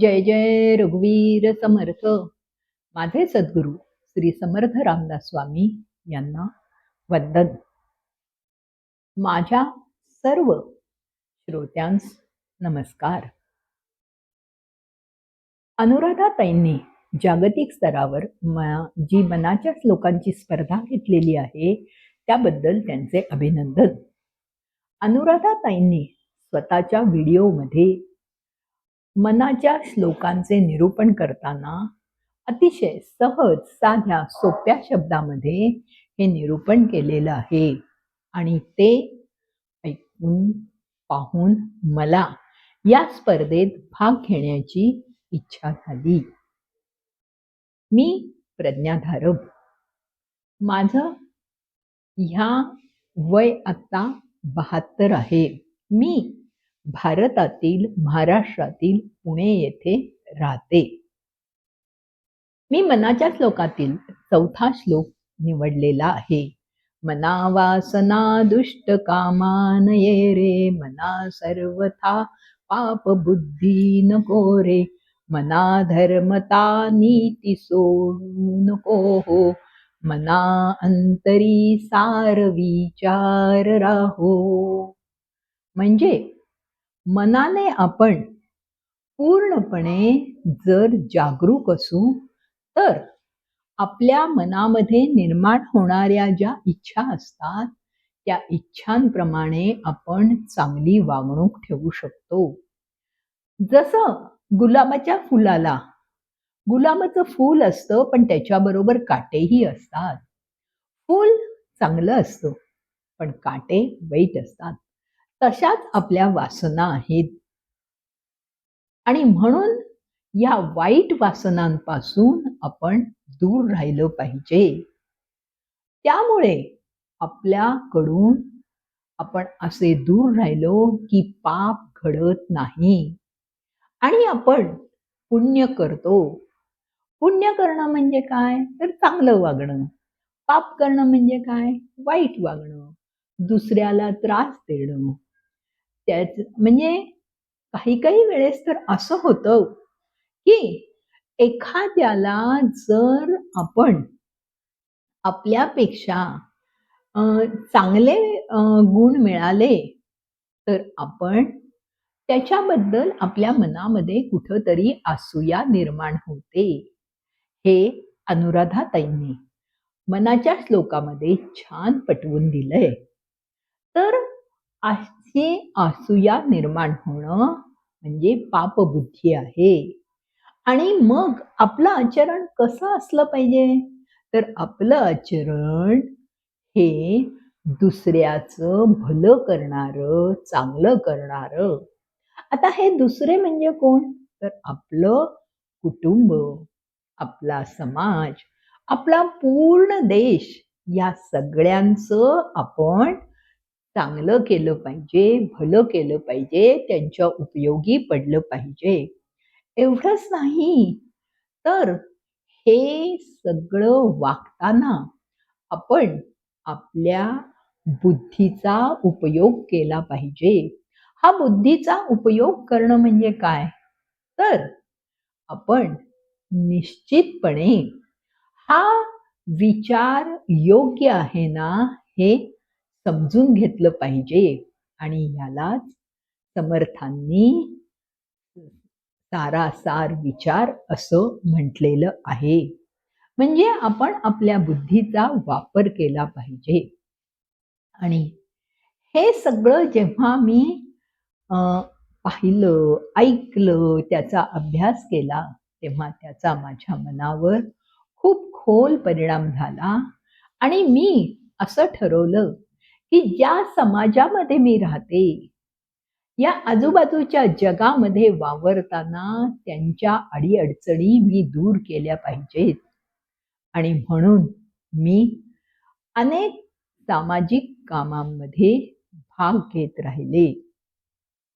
जय जय रघुवीर समर्थ. माझे सद्गुरू श्री समर्थ रामदास स्वामी यांना वंदन. माझ्या सर्व श्रोत्यांस नमस्कार. अनुराधाताईंनी जागतिक स्तरावर म जी मनाच्या श्लोकांची स्पर्धा घेतलेली आहे त्याबद्दल त्यांचे अभिनंदन. अनुराधाताईंनी स्वतःच्या व्हिडिओमध्ये मनाच्या श्लोकांचे निरूपण करताना अतिशय सहज साध्या सोप्या शब्दामध्ये हे निरूपण केलेलं आहे. आणि ते ऐकून पाहून मला या स्पर्धेत भाग घेण्याची इच्छा झाली. मी प्रज्ञाधारक. माझं ह्या वय आत्ता बहात्तर आहे. मी भारतातील महाराष्ट्रातील पुणे येथे राहते. मी मनाच्या श्लोकातील चौथा श्लोक निवडलेला आहे. मना वासना दुष्ट कामानये रे मना सर्वथा पाप बुद्धी नको रे. मना धर्मता नीती सोडू नको हो. मना अंतरी सार विचार राहो. म्हणजे मनाने आपण पूर्णपणे जर जागरूक असू तर आपल्या मनामध्ये निर्माण होणाऱ्या ज्या इच्छा असतात त्या इच्छांप्रमाणे आपण चांगली वागणूक ठेवू शकतो. जसं गुलाबाच्या फुलाला गुलाबाचं फूल असतं पण त्याच्याबरोबर काटेही असतात. फूल चांगलं असतं पण काटे वाईट असतात. तशाच आपल्या वासना आहेत. आणि म्हणून या वाईट वासनांपासून आपण दूर राहिलं पाहिजे. त्यामुळे आपल्याकडून आपण असे दूर राहिलो की पाप घडत नाही. आणि आपण पुण्य करतो. पुण्य करणं म्हणजे काय? तर चांगलं वागणं. पाप करणं म्हणजे काय? वाईट वागणं. दुसऱ्याला त्रास देणं. त्याच म्हणजे काही काही वेळेस तर असं होतं की एखाद्याला जर आपण आपल्यापेक्षा चांगले गुण मिळाले तर आपण त्याच्याबद्दल आपल्या मनामध्ये कुठंतरी आसूया निर्माण होते. हे अनुराधाताईंनी मनाच्या श्लोकामध्ये छान पटवून दिलंय. तर असे आसूया निर्माण होणं म्हणजे पापबुद्धी आहे. आणि मग आपलं आचरण कसं असलं पाहिजे? तर आपलं आचरण हे दुसऱ्याचं भलं करणारं चांगलं करणारं. आता हे दुसरे म्हणजे कोण? तर आपलं कुटुंब आपला समाज आपला पूर्ण देश या सगळ्यांचं आपण चांगलं केलं पाहिजे भलं केलं पाहिजे त्यांच्या उपयोगी पडलं पाहिजे. एवढंच नाही तर हे सगळं वागताना आपण आपल्या बुद्धीचा उपयोग केला पाहिजे. हा बुद्धीचा उपयोग करणं म्हणजे काय? तर आपण निश्चितपणे हा विचार योग्य आहे ना हे समजून घेतलं पाहिजे आणि यालाच समर्थांनी सारासार विचार असं म्हटलेलं आहे. म्हणजे आपण आपल्या बुद्धीचा वापर केला पाहिजे. आणि हे सगळं जेव्हा मी पाहिलं ऐकलं त्याचा अभ्यास केला तेव्हा त्याचा माझ्या मनावर खूप खोल परिणाम झाला. आणि मी असं ठरवलं की ज्या समाजामध्ये मी राहते या आजूबाजूच्या जगामध्ये वावरताना त्यांच्या अडीअडचणी मी दूर केल्या पाहिजेत. आणि म्हणून मी अनेक सामाजिक कामांमध्ये भाग घेत राहिले.